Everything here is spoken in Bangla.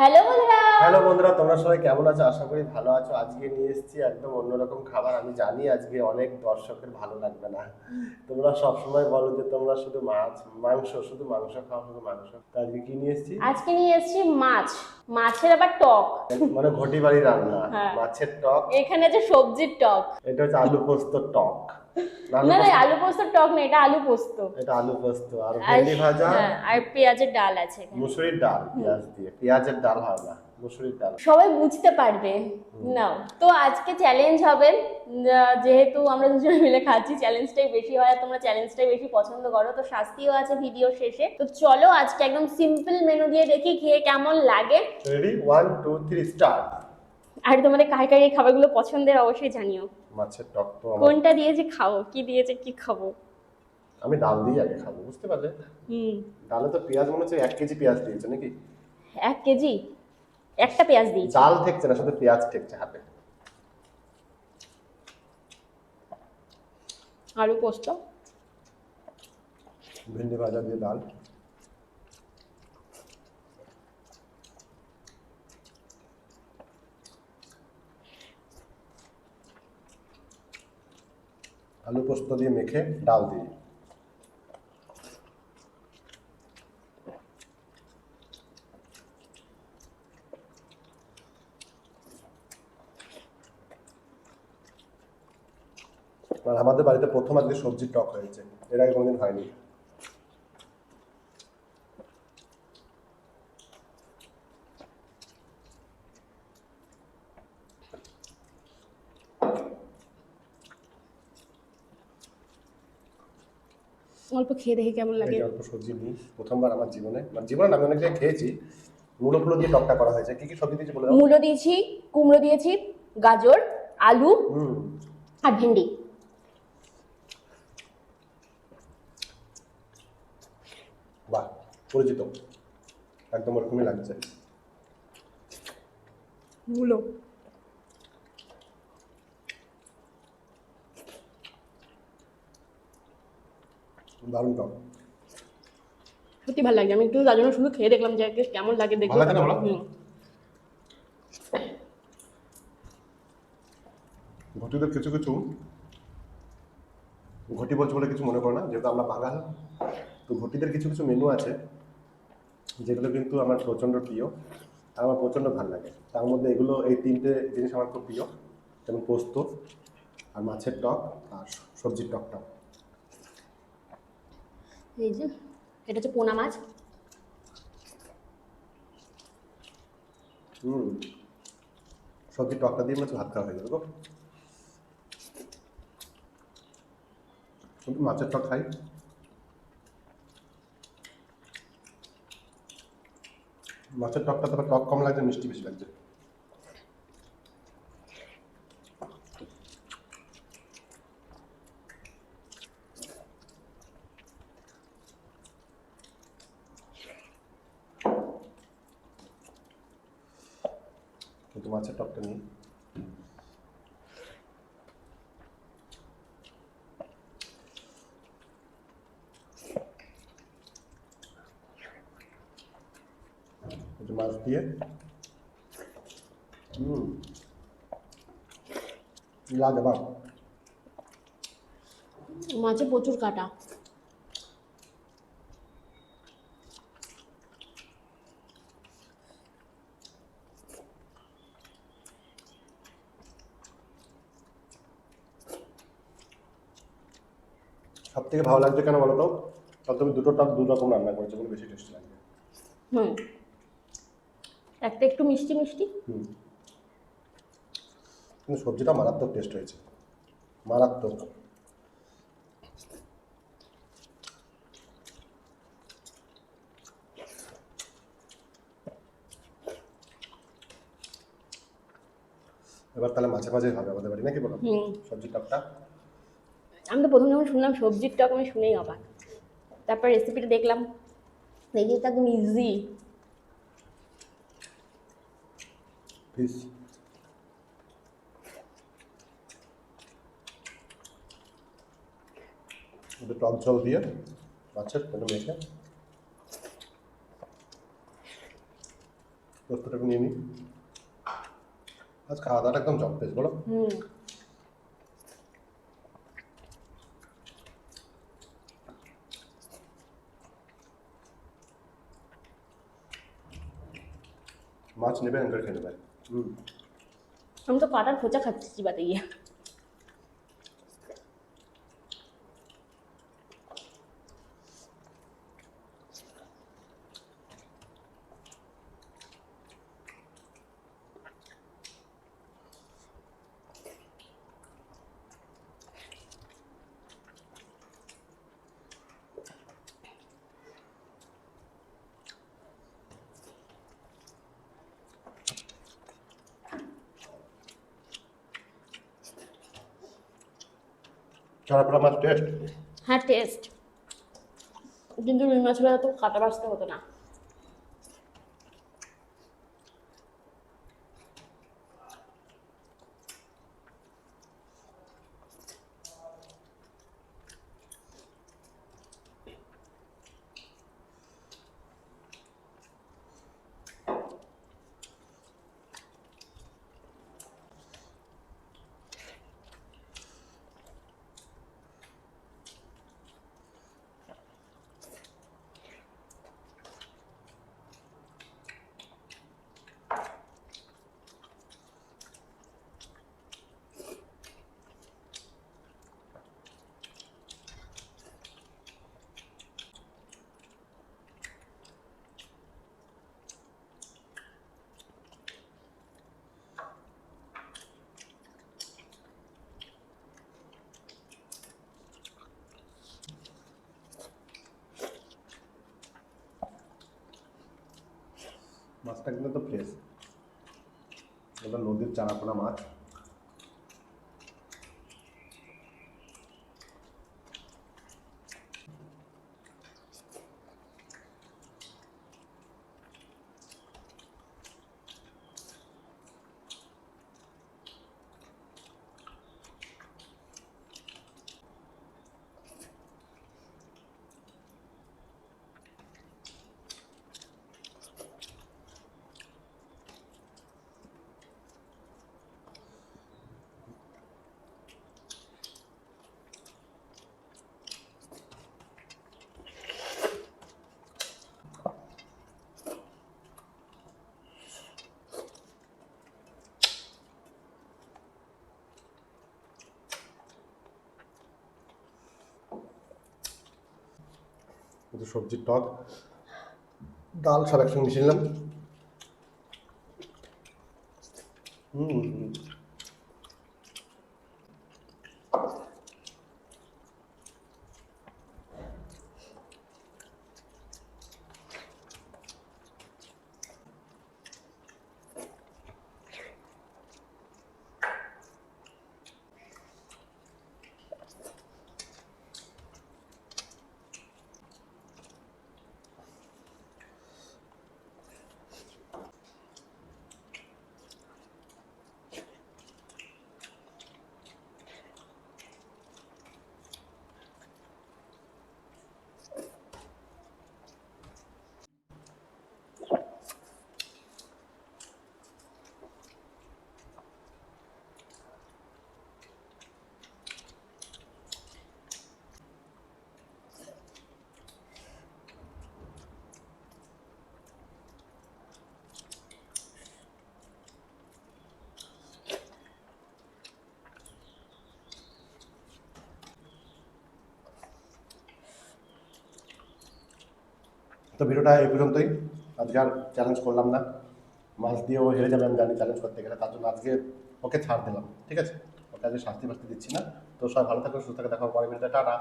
হ্যালো বন্ধুরা তোমরা সবাই কেমন আছো? আশা করি ভালো আছো। আজকে নিয়ে এসেছি একদম অন্যরকম খাবার। আমি জানি আজকে অনেক দর্শকের ভালো লাগবে না। তোমরা সব সময় বলো যে তোমরা শুধু মাছ মাংস শুধু মাংস খাও শুধু মাংস তো আজকে কি নিয়ে এসেছি? আজকে নিয়ে এসেছি মাছ। মাছের আবার টক। মানে ঘটি বাড়ি রান্না হ্যাঁ। মাছের টক। এখানে আছে সবজির টক। এটা হচ্ছে আলু পোস্ত টক। না, আলু না আলু পোস্ত টক না এটা আলু পোস্ত। এটা আলু পোস্ত। আর ভেন্ডি ভাজা? হ্যাঁ, আর পেঁয়াজের ডাল আছে মুসুরির ডাল পেঁয়াজ দিয়ে। পেঁয়াজের ডাল না মুসুরির ডাল সবাই বুঝতে পারবে। নাও। তো আজকে চ্যালেঞ্জ হবে যেহেতু আমরা দুজনে মিলে খাচ্ছি চ্যালেঞ্জটাই বেশি হয় আর তোমরা চ্যালেঞ্জটাই বেশি পছন্দ করো তো শাস্তিও আছে ভিডিও শেষে। তো চলো আজকে একদম সিম্পল মেনু দিয়ে দেখি খেয়ে কেমন লাগে। Ready one two three start আর তোমাদের কার কার এই খাবারগুলো পছন্দের অবশ্যই জানিও। মাছের টক তো কোনটা দিয়েছে খাও কি দিয়েছে কি খাব। আমি ডাল দিয়ে আগে খাব বুঝতে পারলে? হুম। ডালে তো পেঁয়াজ মনে হচ্ছে এক কেজি পেঁয়াজ দিয়েছে নাকি? এক কেজি? একটা পেঁয়াজ দিয়েছি। ডাল ঠেকছে না শুধু পেঁয়াজ ঠেকছে হাতে। আলু পোস্ত। ভেন্ডি ভাজা দিয়ে ডাল। আলু পোস্ত দিয়ে মেখে ডাল দিয়ে। আর আমাদের বাড়িতে প্রথম আজকে সবজির টক হয়েছে। এর আগে কোনোদিন হয়নি। অল্প খেয়ে দেখে কেমন লাগে। অল্প সবজি নিই। প্রথমবার আমার জীবনে। মানে জীবনে আমি অনেক জায়গায় খেয়েছি। মুলো ফুলো দিয়ে টকটা করা হয়েছে। কি কি সবজি দিয়েছি বলে মূলো দিয়েছি কুমড়ো দিয়েছি গাজর আলু হুম। আর ভেন্ডি। পরিচিত। একদম ওরকমই লাগছে। মূলো দারুণ টক। সত্যি ভালো লাগে আমি একটু তার জন্য শুধু খেয়ে দেখলাম যে কেমন লাগে দেখব ভালো লাগে না? বলো? ঘটিদের কিছু কিছু ঘটি বলছে বলে কিছু মনে করো না যেহেতু আমরা বাঙাল তো ঘটিদের কিছু কিছু মেনু আছে। যেগুলো কিন্তু আমার প্রচণ্ড প্রিয় আর আমার প্রচণ্ড ভালো লাগে। তার মধ্যে এগুলো এই তিনটে জিনিস আমার খুব প্রিয় যেমন পোস্ত আর মাছের টক আর সবজির টকটা এই যে এটা হচ্ছে পোনা মাছ। হুম। সবজির টকটা দিয়ে মাছ ভাত খাওয়া হয়ে যাবে গো। মাছের টক খাই। মাছের টকটা তারপর টক কম লাগছে মিষ্টি বেশি লাগছে। কিন্তু মাছের টকটা নিই একটু মাছ দিয়ে হুম লাজবাব মাছে প্রচুর কাটা। সব থেকে ভালো লাগছে কেন বলো তো? তুমি দুটো টক দু রকম রান্না করেছ বলে বেশি টেস্টি লাগবে হুম। একটা একটু মিষ্টি মিষ্টি। হুম। কিন্তু সবজিটা মারাত্মক টেস্ট হয়েছে। মারাত্মক। এবার তাহলে মাঝে মাঝে হবে আমাদের বাড়ি নাকি বলো? সবজির টকটা? আমি তো প্রথম যখন শুনলাম সবজির টক আমি শুনেই অবাক। তারপর রেসিপিটা দেখলাম। দেখি তো একদম ইজি প্লিজ একটু টক জল দিয়ে মাছের একটু মেখে পোস্ত মাংসটা একটু নিয়ে নিই আজ খাওয়া দাওয়াটা একদম জম্পেস বলো হুম মাছ নেবে এনকার খেয়ে নেবে হুম আমি তো কাটার খোঁচা খাচ্ছি চিবাতে চারাপোড়া মাছ টেস্ট হ্যাঁ টেস্ট কিন্তু রুই মাছ তো কাটা বাঁচতে হতো না। মাছটা কিন্তু তো ফ্রেশ এবার নদীর চারাপোনা মাছ। কিন্তু সবজির টক ডাল সব একসঙ্গে মিশিয়ে নিলাম। হুম। তো ভিডিওটা এই পর্যন্তই। আজকে আর চ্যালেঞ্জ করলাম না। মাছ দিয়েও হেরে যাবে আমি জানি চ্যালেঞ্জ করতে গেলে, তার জন্য আজকে ওকে ছাড় দিলাম, ঠিক আছে? ওকে আজকে শাস্তি ফাস্তি দিচ্ছি না। তো সবাই ভালো থাকো, সুস্থ থাকে, দেখো পরে ভিডিওতে টাটা!